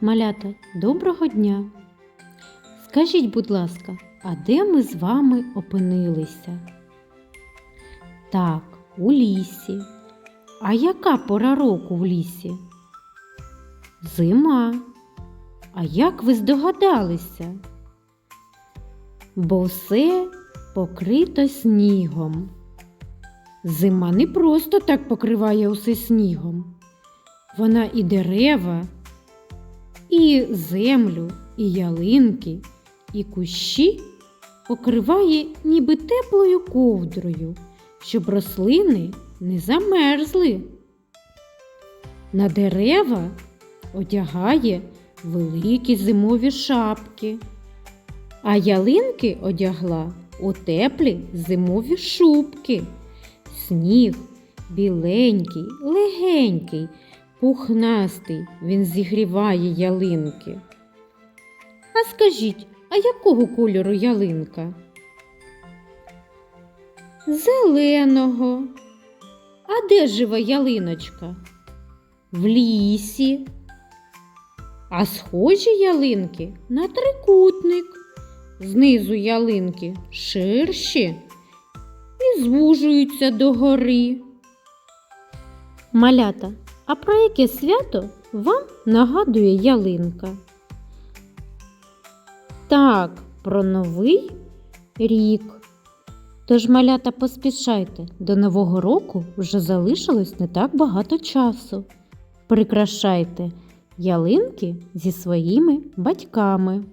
Малята, доброго дня! Скажіть, будь ласка, а де ми з вами опинилися? Так, у лісі. А яка пора року в лісі? Зима. А як ви здогадалися? Бо все покрито снігом. Зима не просто так покриває усе снігом. Вона і дерева, і землю, і ялинки, і кущі покриває ніби теплою ковдрою, щоб рослини не замерзли. На дерева одягає великі зимові шапки, а ялинки одягла у теплі зимові шубки. Сніг біленький, легенький, пухнастий, він зігріває ялинки. А скажіть, а якого кольору ялинка? Зеленого. А де живе ялиночка? В лісі. А схожі ялинки на трикутник. Знизу ялинки ширші і звужуються догори. Малята, а про яке свято вам нагадує ялинка? Так, про новий рік. Тож, малята, поспішайте, до Нового року вже залишилось не так багато часу. Прикрашайте ялинки зі своїми батьками.